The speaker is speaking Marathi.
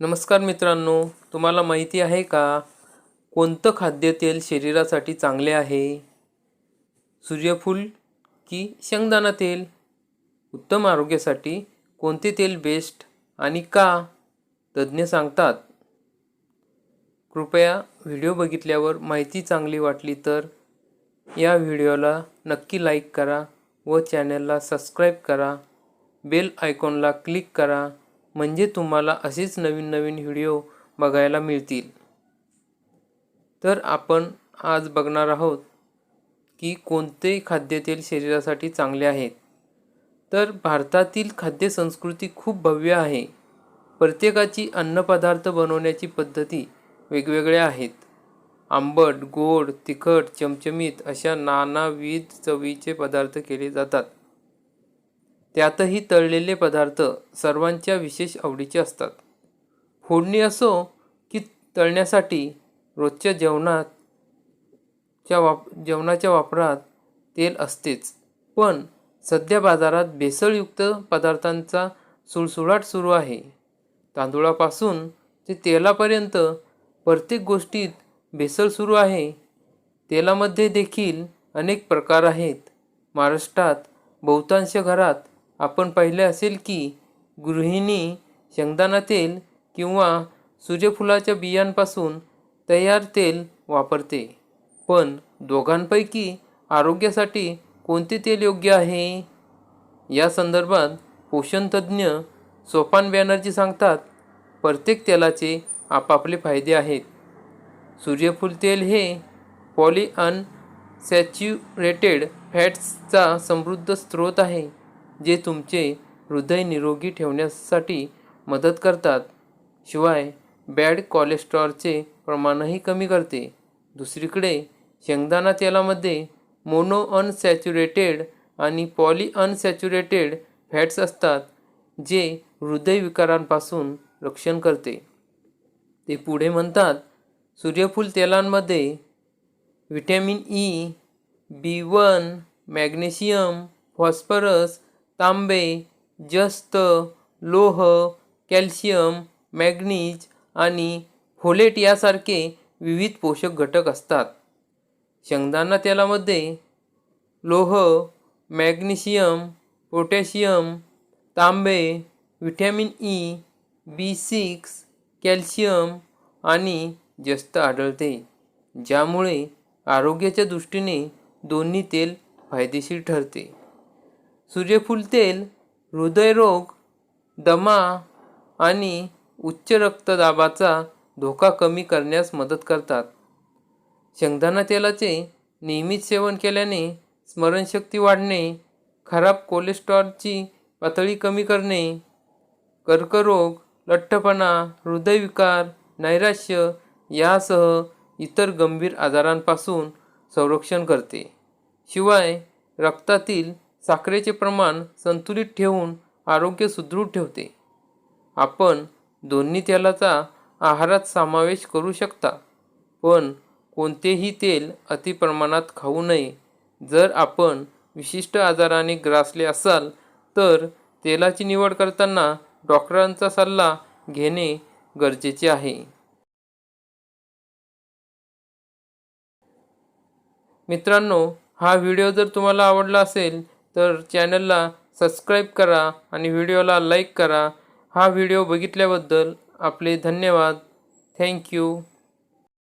नमस्कार मित्रांनो तुम्हाला माहिती आहे का? कोणतं खाद्यतेल शरीरासाठी चांगले आहे? सूर्यफूल की शेंगदाणा तेल? उत्तम आरोग्यासाठी कोणते तेल बेस्ट आणि का? तज्ज्ञ सांगतात. कृपया व्हिडिओ बघितल्यावर माहिती चांगली वाटली तर या व्हिडिओला नक्की लाईक करा व चॅनलला सबस्क्राईब करा. बेल आयकॉनला क्लिक करा. म्हणजे तुम्हाला असेच नवीन नवीन व्हिडिओ बघायला मिळतील. तर आपण आज बघणार आहोत की कोणते खाद्यतेल शरीरासाठी चांगले आहेत तर भारतातील खाद्यसंस्कृती खूप भव्य आहे. प्रत्येकाची अन्नपदार्थ बनवण्याची पद्धती वेगवेगळ्या आहेत. आंबट गोड तिखट चमचमीत अशा नानाविध चवीचे पदार्थ केले जातात. त्यातही तळलेले पदार्थ सर्वांच्या विशेष आवडीचे असतात. फोडणी असो की तळण्यासाठी रोजच्या जेवणात च्या वाप जेवणाच्या वापरात तेल असतेच. पण सध्या बाजारात भेसळयुक्त पदार्थांचा सुळसुळाट सुरू आहे. तांदूळापासून ते तेलापर्यंत प्रत्येक गोष्टीत भेसळ सुरू आहे. तेलामध्ये देखील अनेक प्रकार आहेत. महाराष्ट्रात बहुतांश घरात आपण पाहिले असेल की गृहिणी शेंगदाणा तेल किंवा सूर्यफुलाच्या बियांपासून तयार तेल वापरते. पण दोघांपैकी आरोग्यासाठी कोणते तेल योग्य आहे? या संदर्भात पोषणतज्ज्ञ सोपान बॅनर्जी सांगतात प्रत्येक तेलाचे आपापले फायदे आहेत. सूर्यफूल तेल हे पॉली अनसॅच्युरेटेड फॅट्सचा समृद्ध स्रोत आहे. जे तुमचे हृदय निरोगी ठेवण्यासाठी मदत करतात. शिवाय बॅड कोलेस्ट्रॉलचे प्रमाणही कमी करते. दुसरीकडे शेंगदाणा तेलामध्ये मोनो अनसॅच्युरेटेड आणि पॉली अनसॅच्युरेटेड फॅट्स असतात जे हृदयविकारांपासून रक्षण करते. ते पुढे म्हणतात सूर्यफूल तेलांमध्ये vitamin E B one magnesium phosphorus तांबे जस्त लोह कॅल्शियम मॅग्नीज आणि फोलेट यासारखे विविध पोषक घटक असतात. शेंगदाणा तेलामध्ये लोह मॅग्नेशियम पोटॅशियम तांबे vitamin E B six calcium आणि जस्त आढळते ज्यामुळे आरोग्याच्या दृष्टीने दोन्ही तेल फायदेशीर ठरते. सूर्यफूल तेल हृदयरोग दमा आणि उच्च रक्तदाबाचा धोका कमी करण्यास मदत करतात. शेंगदाणा तेलाचे नियमित सेवन केल्याने स्मरणशक्ती वाढणे खराब कोलेस्ट्रॉलची पातळी कमी करणे कर्करोग लठ्ठपणा हृदयविकार नैराश्य यासह इतर गंभीर आजारांपासून संरक्षण करते. शिवाय रक्तातील साखरेचे प्रमाण संतुलित ठेवून आरोग्य सुदृढ ठेवते. आपण दोन्ही तेलाचा आहारात समावेश करू शकता पण कोणतेही तेल अतिप्रमाणात खाऊ नये. जर आपण विशिष्ट आजाराने ग्रासले असाल तर तेलाची निवड करताना डॉक्टरांचा सल्ला घेणे गरजेचे आहे. मित्रांनो हा व्हिडिओ जर तुम्हाला आवडला असेल तर चॅनलला सबस्क्राईब करा आणि व्हिडिओला लाईक करा. हा व्हिडिओ बघितल्याबद्दल आपले धन्यवाद. थँक्यू.